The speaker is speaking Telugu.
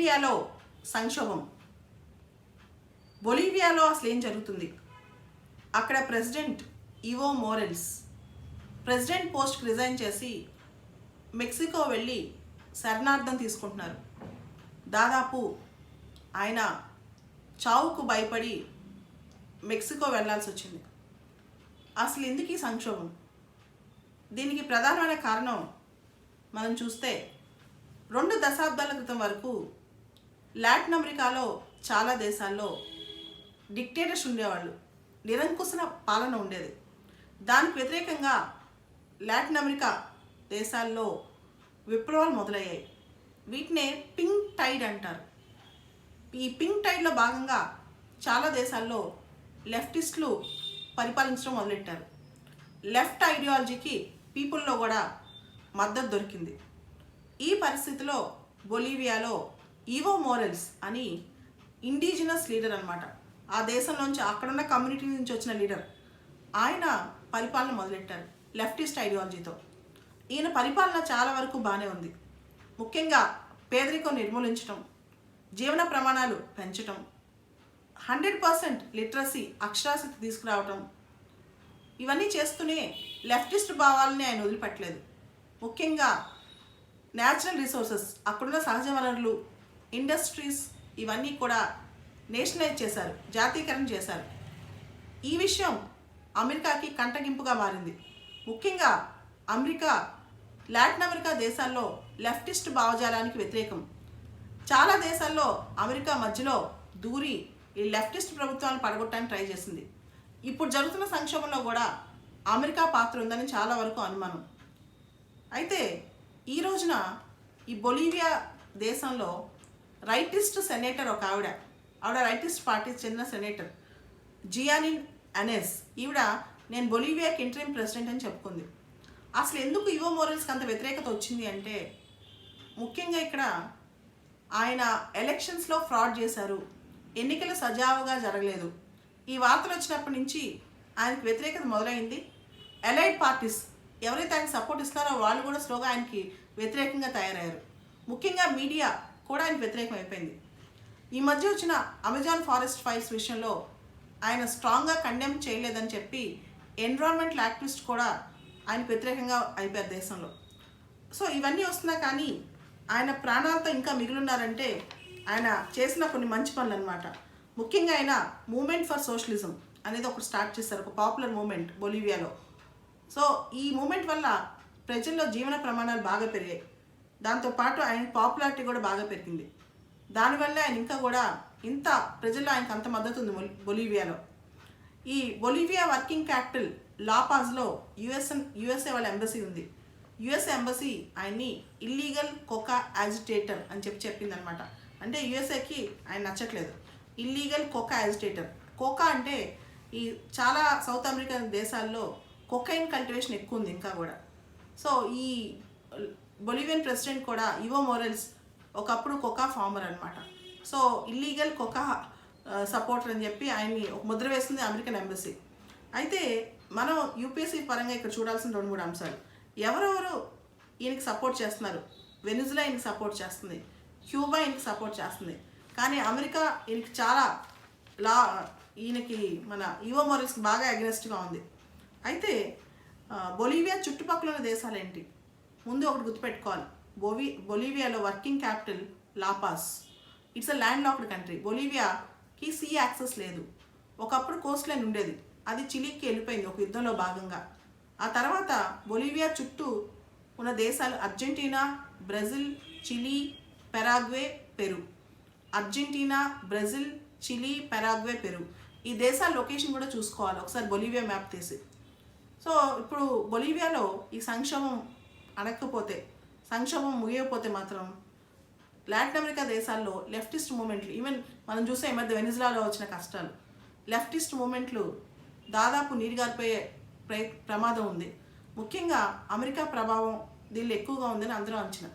బొలీవియాలో సంక్షోభం. బొలీవియాలో అసలు ఏం జరుగుతుంది? అక్కడ ప్రెసిడెంట్ ఇవో మోరెల్స్ ప్రెసిడెంట్ పోస్ట్కి రిజైన్ చేసి మెక్సికో వెళ్ళి శరణార్థం తీసుకుంటున్నారు. దాదాపు ఆయన చావుకు భయపడి మెక్సికో వెళ్ళాల్సి వచ్చింది. అసలు ఎందుకు ఈ సంక్షోభం? దీనికి ప్రధానమైన కారణం మనం చూస్తే రెండు దశాబ్దాల క్రితం వరకు లాటిన్ అమెరికాలో చాలా దేశాల్లో డిక్టేటర్స్ ఉండేవాళ్ళు. నిరంకుశన పాలన ఉండేది. దానికి వ్యతిరేకంగా లాటిన్ అమెరికా దేశాల్లో విప్లవాలు మొదలయ్యాయి. వీటినే పింక్ టైడ్ అంటారు. ఈ పింక్ టైడ్లో భాగంగా చాలా దేశాల్లో లెఫ్టిస్టులు పరిపాలించడం మొదలెట్టారు. లెఫ్ట్ ఐడియాలజీకి పీపుల్లో కూడా మద్దతు దొరికింది. ఈ పరిస్థితిలో బొలీవియాలో ఈవో మోరల్స్ అని ఇండిజినస్ లీడర్ అనమాట ఆ దేశంలోంచి అక్కడున్న కమ్యూనిటీ నుంచి వచ్చిన లీడర్ ఆయన పరిపాలన మొదలెట్టారు. లెఫ్టిస్ట్ ఐడియాలజీతో ఈయన పరిపాలన చాలా వరకు బాగానే ఉంది. ముఖ్యంగా పేదరికం నిర్మూలించడం జీవన ప్రమాణాలు పెంచటం హండ్రెడ్ పర్సెంట్ లిటరసీ అక్షరాస్యత తీసుకురావటం ఇవన్నీ చేస్తూనే లెఫ్టిస్ట్ భావాలని ఆయన వదిలిపెట్టలేదు. ముఖ్యంగా న్యాచురల్ రిసోర్సెస్ అక్కడున్న సహజ వనరులు ఇండస్ట్రీస్ ఇవన్నీ కూడా నేషనలైజ్ చేశారు జాతీయకరణ చేశారు. ఈ విషయం అమెరికాకి కంటగింపుగా మారింది. ముఖ్యంగా అమెరికా లాటిన్ అమెరికా దేశాల్లో లెఫ్టిస్ట్ భావజాలానికి వ్యతిరేకం. చాలా దేశాల్లో అమెరికా మధ్యలో దూరి ఈ లెఫ్టిస్ట్ ప్రభుత్వాలను పడగొట్టడానికి ట్రై చేసింది. ఇప్పుడు జరుగుతున్న సంక్షోభంలో కూడా అమెరికా పాత్ర ఉందని చాలా వరకు అనుమానం. అయితే ఈ రోజున ఈ బొలీవియా దేశంలో రైటిస్ట్ సెనేటర్ ఒక ఆవిడ. ఆవిడ రైటిస్ట్ పార్టీ చెందిన సెనేటర్. Jeanine Anez. ఈవిడ నేను బొలీవియాకి ఇంటరీమ్ ప్రెసిడెంట్ అని చెప్పుకుంది. అసలు ఎందుకు యువ మోరల్స్కి అంత వ్యతిరేకత వచ్చింది అంటే ముఖ్యంగా ఇక్కడ ఆయన ఎలక్షన్స్లో ఫ్రాడ్ చేశారు. ఎన్నికలు సజావుగా జరగలేదు. ఈ వార్తలు వచ్చినప్పటి నుంచి ఆయనకు వ్యతిరేకత మొదలైంది. ఎలైడ్ పార్టీస్ ఎవరైతే ఆయనకు సపోర్ట్ ఇస్తారో వాళ్ళు కూడా స్లోగా ఆయనకి వ్యతిరేకంగా తయారయ్యారు. ముఖ్యంగా మీడియా కూడా ఆయన వ్యతిరేకం అయిపోయింది. ఈ మధ్య వచ్చిన అమెజాన్ ఫారెస్ట్ ఫైర్స్ విషయంలో ఆయన స్ట్రాంగ్గా కండెమ్ చేయలేదని చెప్పి ఎన్విరాన్మెంటల్ యాక్టివిస్ట్ కూడా ఆయనకు వ్యతిరేకంగా అయిపోయారు దేశంలో. సో ఇవన్నీ వస్తున్నా కానీ ఆయన ప్రాణాలతో ఇంకా మిగిలిన్నారంటే ఆయన చేసిన కొన్ని మంచి పనులు అనమాట ముఖ్యంగా ఆయన మూమెంట్ ఫర్ సోషలిజం అనేది ఒకటి స్టార్ట్ చేశారు ఒక పాపులర్ మూమెంట్ బొలీవియాలో సో ఈ మూమెంట్ వల్ల ప్రజల్లో జీవన ప్రమాణాలు బాగా పెరిగాయి. దాంతోపాటు ఆయన పాపులారిటీ కూడా బాగా పెరిగింది. దానివల్ల ఆయన ఇంకా కూడా ఇంత ప్రజల్లో ఆయనకు అంత మద్దతు ఉంది బొలీవియాలో. ఈ బొలీవియా వర్కింగ్ క్యాపిటల్ లాపాజ్లో యుఎస్ఎన్ యుఎస్ఏ వాళ్ళ ఎంబసీ ఉంది. యుఎస్ ఎంబసీ ఆయన్ని ఇల్లీగల్ కోకా యాజిటేటర్ అని చెప్పి చెప్పింది అనమాట అంటే యుఎస్ఏకి ఆయన నచ్చట్లేదు. Illegal coca agitator. కోకా అంటే ఈ చాలా సౌత్ అమెరికన్ దేశాల్లో కొకైన్ కల్టివేషన్ ఎక్కువ ఉంది ఇంకా కూడా. సో ఈ బొలివియన్ ప్రెసిడెంట్ కూడా ఇవో మోరల్స్ ఒకప్పుడు కొకా ఫార్మర్ అనమాట సో ఇల్లీగల్ కొకా సపోర్టర్ అని చెప్పి ఆయన్ని ఒక ముద్ర వేస్తుంది అమెరికన్ ఎంబసీ. అయితే మనం యూపీఎస్సీ పరంగా ఇక్కడ చూడాల్సిన రెండు మూడు అంశాలు. ఎవరెవరు ఈయనకి సపోర్ట్ చేస్తున్నారు? వెనుజులా ఈయనకి సపోర్ట్ చేస్తుంది. క్యూబా ఈయనకి సపోర్ట్ చేస్తుంది. కానీ అమెరికా ఈయనకి చాలా లా ఈయనకి మన ఈవో మోరల్స్కి బాగా అగ్రెస్ట్గా ఉంది. అయితే బొలీవియా చుట్టుపక్కల ఉన్న దేశాలు ఏంటి ముందు ఒకటి గుర్తుపెట్టుకోవాలి. బొవి బొలీవియాలో working capital La Paz it's a landlocked country. బొలీవియాకి sea access లేదు. ఒకప్పుడు కోస్ట్ లైన్ ఉండేది. అది చిలీకి వెళ్ళిపోయింది ఒక యుద్ధంలో భాగంగా. ఆ తర్వాత బొలీవియా చుట్టూ ఉన్న దేశాలు Argentina Brazil Chile Paraguay Peru. Argentina Brazil Chile Paraguay Peru. ఈ దేశాల లొకేషన్ కూడా చూసుకోవాలి. ఒకసారి బొలీవియా మ్యాప్ తీసి. సో ఇప్పుడు బొలీవియాలో ఈ సంక్షోభం అడగకపోతే సంక్షోభం ముగియకపోతే మాత్రం లాటిన్ అమెరికా దేశాల్లో లెఫ్టిస్ట్ మూమెంట్లు ఈవెన్ మనం చూసే ఈ మధ్య వెనిజులాలో వచ్చిన కష్టాలు లెఫ్టిస్ట్ మూమెంట్లు దాదాపు నీరుగారిపోయే ప్రమాదం ఉంది. ముఖ్యంగా అమెరికా ప్రభావం దీనిలో ఎక్కువగా ఉందని అందరూ అంచనా.